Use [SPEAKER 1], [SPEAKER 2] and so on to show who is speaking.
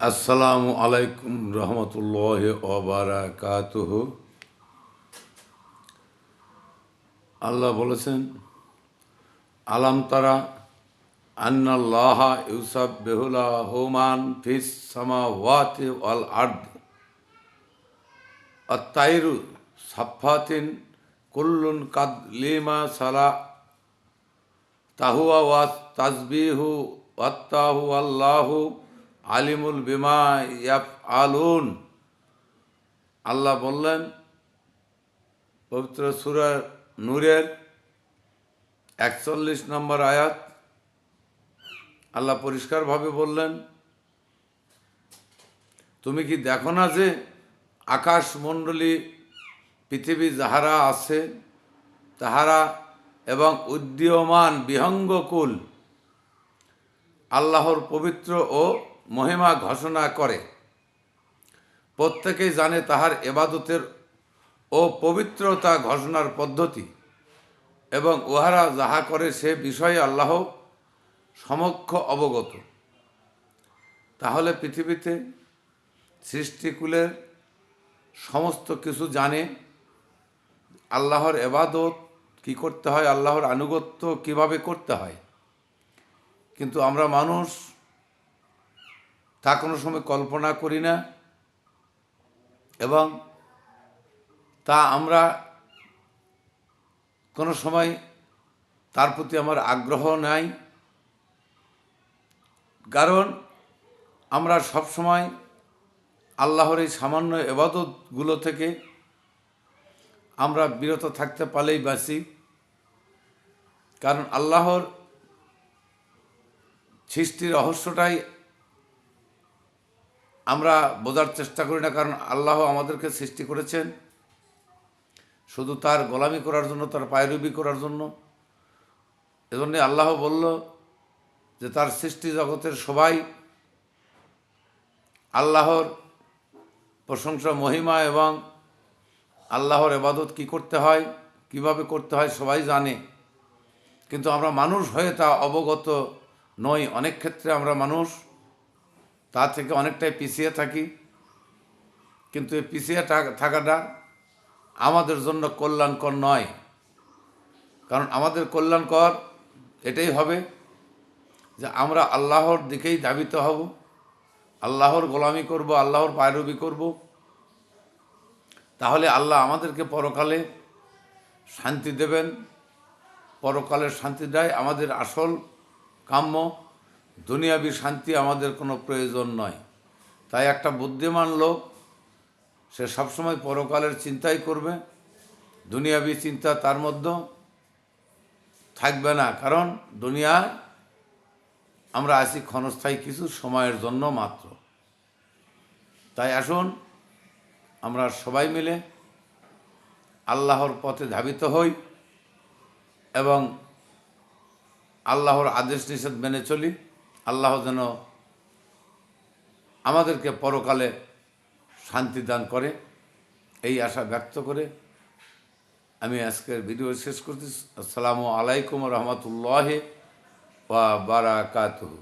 [SPEAKER 1] আসসালামু আলাইকুম রহমতুল্লাহ ওবারাকাতুহ আল্লাহ বলেছেন, আলাম তারা আন্নাল্লাহ ইউসাব বেহুলা হোমান ফিস সামা ওয়াতে ওয়াল আর্দ। আত্মাইরু সাফাতিন কুল্লুন কাদ লিমা সালা তাহুয়া ওয়া তাজবিহু ওয়াত্তাহু আল্লাহু আলিমুল বিমা ইয়াফ আলুন আল্লাহ বললেন, পবিত্র সুরা নূরের একচল্লিশ নম্বর আয়াত, আল্লাহ পরিষ্কারভাবে বললেন, তুমি কি দেখো না যে আকাশমণ্ডলী পৃথিবী যাহারা আছে, তাহারা এবং উদীয়মান বিহঙ্গকুল আল্লাহর পবিত্র ও মহিমা ঘোষণা করে। প্রত্যেকেই জানে তাহার এবাদতের ও পবিত্রতা ঘোষণার পদ্ধতি এবং উহারা যাহা করে সে বিষয়ে আল্লাহ সমক্ষ অবগত। তাহলে পৃথিবীতে সৃষ্টিকুলের সমস্ত কিছু জানে। আল্লাহর এবাদত কি করতে হয়? আল্লাহর আনুগত্য কীভাবে করতে হয়? কিন্তু আমরা মানুষ তা কোনো সময় কল্পনা করি না। এবং তা আমরা কোনো সময় তার প্রতি আমার আগ্রহ নাই। কারণ আমরা সব সময় আল্লাহর এই সামান্য এবাদতগুলো থেকে আমরা বিরত থাকতে পারলেই বাঁচি। কারণ আল্লাহর সৃষ্টির রহস্যটাই আমরা বোঝার চেষ্টা করি না, কারণ আল্লাহ আমাদেরকে সৃষ্টি করেছেন। শুধু তার গোলামি করার জন্য, তার পায়রবি করার জন্য। এজন্যে আল্লাহ বলল যে, তার সৃষ্টি জগতের সবাই আল্লাহর প্রশংসা, মহিমা এবং আল্লাহর এবাদত কি করতে হয়, কীভাবে করতে হয় সবাই জানে। কিন্তু আমরা মানুষ হয়ে তা অবগত নই। অনেক ক্ষেত্রে আমরা মানুষ তা থেকে অনেকটাই পিছিয়ে থাকি। কিন্তু এই পিছিয়ে থাক- থাকাটা আমাদের জন্য কল্যাণকর নয়। কারণ আমাদের কল্যাণকর এটাই হবে যে আমরা আল্লাহর দিকেই ধাবিত হব, আল্লাহর গোলামি করব, আল্লাহর পায়রবি করব। তাহলে আল্লাহ আমাদেরকে পরকালে শান্তি দেবেন। পরকালের শান্তিটাই আমাদের আসল কাম্য। দুনিয়াবি শান্তি আমাদের কোনো প্রয়োজন নয়। তাই একটা বুদ্ধিমান লোক, সে সবসময় পরকালের চিন্তাই করবে, দুনিয়াবি চিন্তা তার মধ্যে থাকবে না। কারণ দুনিয়ায় আমরা আছি ক্ষণস্থায়ী কিছু সময়ের জন্য মাত্র। তাই আসুন, আমরা সবাই মিলে আল্লাহর পথে ধাবিত হই এবং আল্লাহর আদেশ নিষেধ মেনে চলি। আল্লাহ যেন আমাদেরকে পরকালে শান্তি দান করে। এই আশা ব্যক্ত করে আমি আজকের ভিডিও শেষ করতেছি। আসসালামু আলাইকুম রহমতুল্লাহ ওয়া বারাকাতুহু।